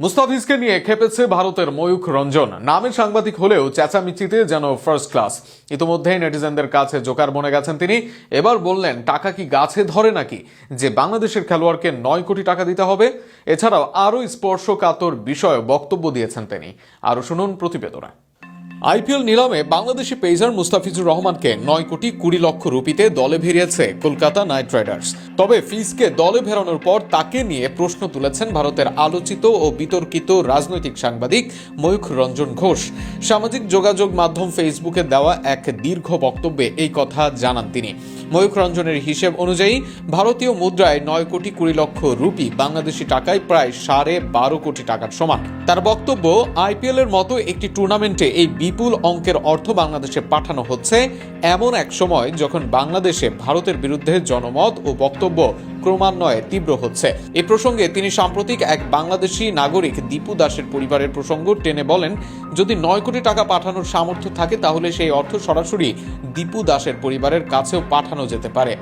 মুস্তাফিজকে নিয়ে খেপেছে ভারতের ময়ূখ রঞ্জন। নামে সাংবাদিক হলেও চেঁচামিচিতে যেন ফার্স্ট ক্লাস ইতিমধ্যেই নেটিজেনদের কাছে জোকার বনে গেছেন তিনি। এবার বললেন, টাকা কি গাছে ধরে নাকি? যে বাংলাদেশের খেলোয়াড়কে নয় কোটি টাকা দিতে হবে, এছাড়াও আরও স্পর্শকাতর বিষয়ে বক্তব্য দিয়েছেন তিনি। আরও শুনুন প্রতিবেদনা। আইপিএল নিলামে বাংলাদেশি পেসার মুস্তাফিজুর রহমানকে নয় কোটি কুড়ি লক্ষ রুপিতে দলে ভিড়িয়েছে কলকাতা নাইট রাইডার্স। তবে ফিজকে দলে ভেরানোর পর তাকে নিয়ে প্রশ্ন তুলেছেন ভারতের আলোচিত ও বিতর্কিত রাজনৈতিক সাংবাদিক ময়ূখ রঞ্জন ঘোষ। সামাজিক যোগাযোগ মাধ্যম ফেসবুকে দেওয়া এক দীর্ঘ বক্তব্যে এই কথা জানান তিনি। ময়ূখ রঞ্জনের হিসেব অনুযায়ী ভারতীয় মুদ্রায় নয় কোটি কুড়ি লক্ষ রুপি বাংলাদেশি টাকায় প্রায় সাড়ে বারো কোটি টাকার সমান। তার বক্তব্য আইপিএল এর মতো একটি টুর্নামেন্টে এই বিপুল অঙ্কের অর্থ বাংলাদেশে পাঠানো হচ্ছে এমন এক সময় যখন বাংলাদেশে ভারতের বিরুদ্ধে জনমত ও বক্তব্য ক্রমান্বয়ে তীব্র হচ্ছে। এ প্রসঙ্গে তিনি সাম্প্রতিক এক বাংলাদেশি নাগরিক দীপু দাসের পরিবারের প্রসঙ্গ টেনে বলেন যদি নয় কোটি টাকা পাঠানোর সামর্থ্য থাকে, তাহলে সেই অর্থ সরাসরি দীপু দাসের পরিবারের কাছেও পাঠানো যেতে পারে।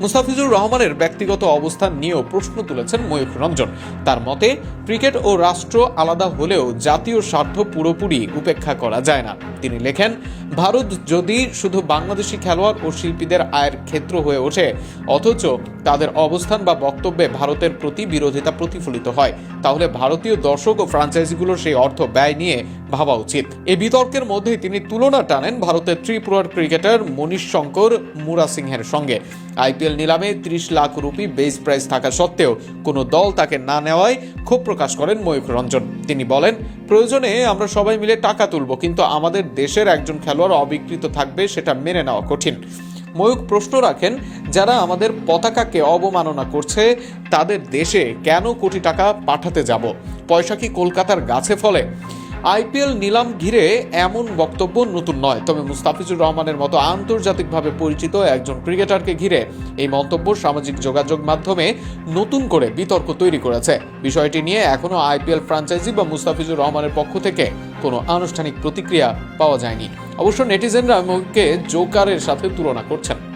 মুস্তাফিজুর রহমানের ব্যক্তিগত অবস্থান নিয়েও প্রশ্ন তুলেছেন ময়ূখ রঞ্জন। তার মতে, ক্রিকেট ও রাষ্ট্র আলাদা হলেও জাতীয় স্বার্থ পুরোপুরি উপেক্ষা করা যায় না। তিনি লেখেন, ভারত যদি শুধু বাংলাদেশি খেলোয়াড় ও শিল্পীদের আয়ের ক্ষেত্র হয়ে ওঠে, অথচ তাদের অবস্থান বা বক্তব্যে ভারতের প্রতি বিরোধিতা প্রতিফলিত হয়, তাহলে ভারতীয় দর্শক ও ফ্রাঞ্চাইজিগুলোর সেই অর্থ ব্যয় নিয়ে ভাবা উচিত। এই বিতর্কের মধ্যেই তিনি তুলনা টানেন ভারতের ত্রিপুরার ক্রিকেটার মনীষ শঙ্কর মুরা সিংহের সঙ্গে। আইপিএল নিলামে ত্রিশ লাখ রুপি বেস প্রাইস থাকা সত্ত্বেও কোনো দল তাকে না নেওয়ায় ক্ষোভ প্রকাশ করেন ময়ূখ রঞ্জন। তিনি বলেন, প্রয়োজনে আমরা সবাই মিলে টাকা তুলব, কিন্তু আমাদের দেশের একজন খেলোয়াড় অবিকৃত থাকবে সেটা মেনে নেওয়া কঠিন। ময়ূক প্রশ্ন রাখেন, যারা আমাদের পতাকাকে অবমাননা করছে, তাদের দেশে কেন কোটি টাকা পাঠাতে যাব? পয়সা কি কলকাতার গাছে ফলে? আইপিএল নিলাম ঘিরে এমন বক্তব্য নতুন নয়। তবে মুস্তাফিজুর রহমানের মতো আন্তর্জাতিকভাবে পরিচিত একজন ক্রিকেটারকে ঘিরে এই মন্তব্য সামাজিক যোগাযোগ মাধ্যমে নতুন করে বিতর্ক তৈরি করেছে। বিষয়টি নিয়ে এখনও আইপিএল ফ্রাঞ্চাইজি বা মুস্তাফিজুর রহমানের পক্ষ থেকে কোনো আনুষ্ঠানিক প্রতিক্রিয়া পাওয়া যায়নি। অবশ্য নেটিজেনরা মুখকে জোকারের সাথে তুলনা করছেন।